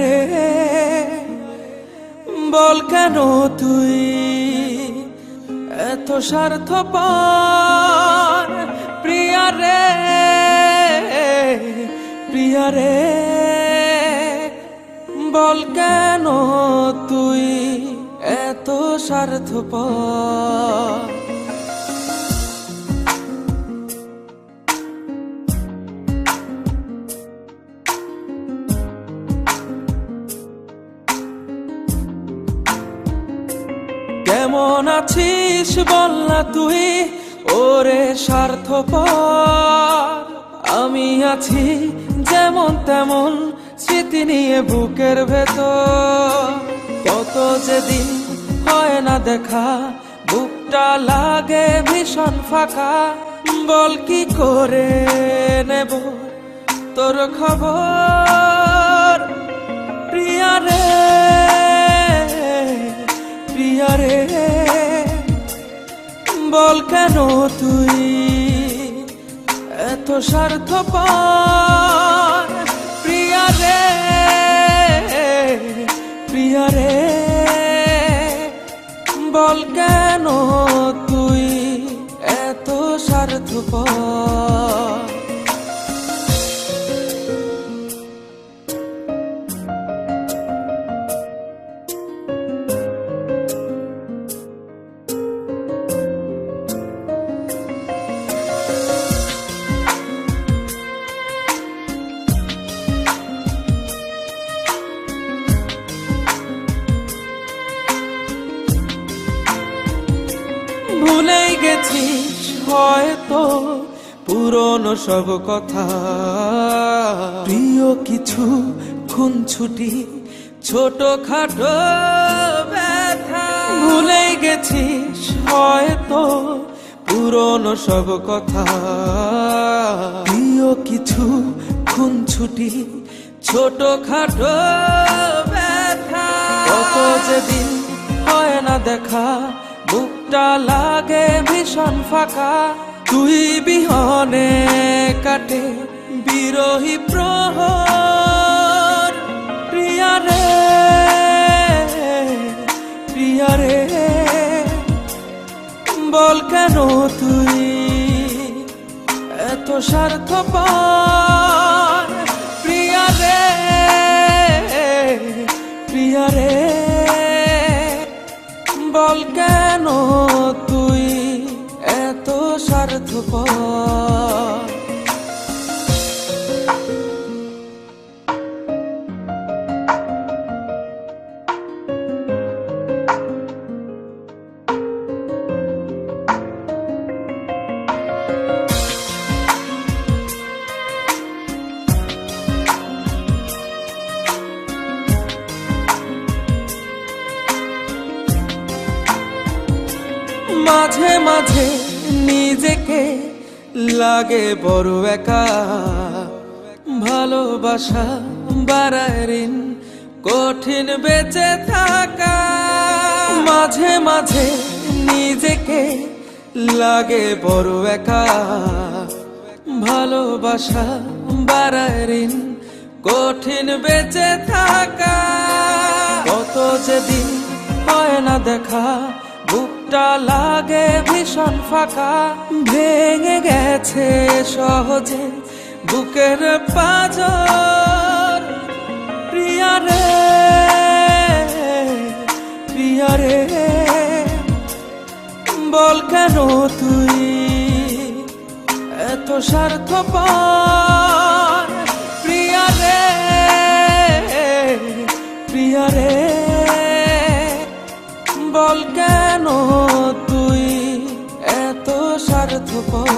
রে বল কেন তুই এত রে প্রিয়া রে বল কেন তুই এত স্বার্থপর? কেমন আছিস বল না তুই? ওরে স্বার্থপর। আমি আছি যেমন তেমন স্মৃতি নিয়ে বুকের ভেতর। কত যেদিন হয় না দেখা, বুকটা লাগে ভীষণ ফাঁকা। বল কি করে নেব তোর খবর? প্রিয়া রে। কেন তুই? এত স্বার্থপর প্রিয়া রে প্রিয়া রে। বল কেন তুই এত স্বার্থপর? ভুলেই গেছিস হয়তো, পুরনো সব কথা। প্রিয় কিছু খুনছুটি ছোট খাটো ব্যথা। ভুলেই গেছিস হয়তো, পুরনো সব কথা। প্রিয় কিছু খুনছুটি ছোট খাটো ব্যথা। কত যেদিন হয় না দেখা বুকটা লাগে ভীষণ ফাঁকা। তুই বিহনে কাটে বিরোহী প্রহর। প্রিয়া রে রে, বল কেন তুই এত স্বার্থপর? স্বার্থপর মাঝে মাঝে নিজেকে লাগে বড় একা। ভালোবাসা বাড়ায় ঋণ, কঠিন বেঁচে থাকা। মাঝে মাঝে নিজেকে লাগে বড় একা। ভালোবাসা বাড়ায় ঋণ, কঠিন বেঁচে থাকা। কত যেদিন হয় না দেখা বুকটা লাগে ভীষণ ফাঁকা। ভেঙে গেছে সহজে বুকের পাজর। প্রিয়া রে প্রিয়া রে, বল কেন তুই এত স্বার্থপর? প্রিয়া রে প্রিয়া রে, বল কেন তুই এত স্বার্থপর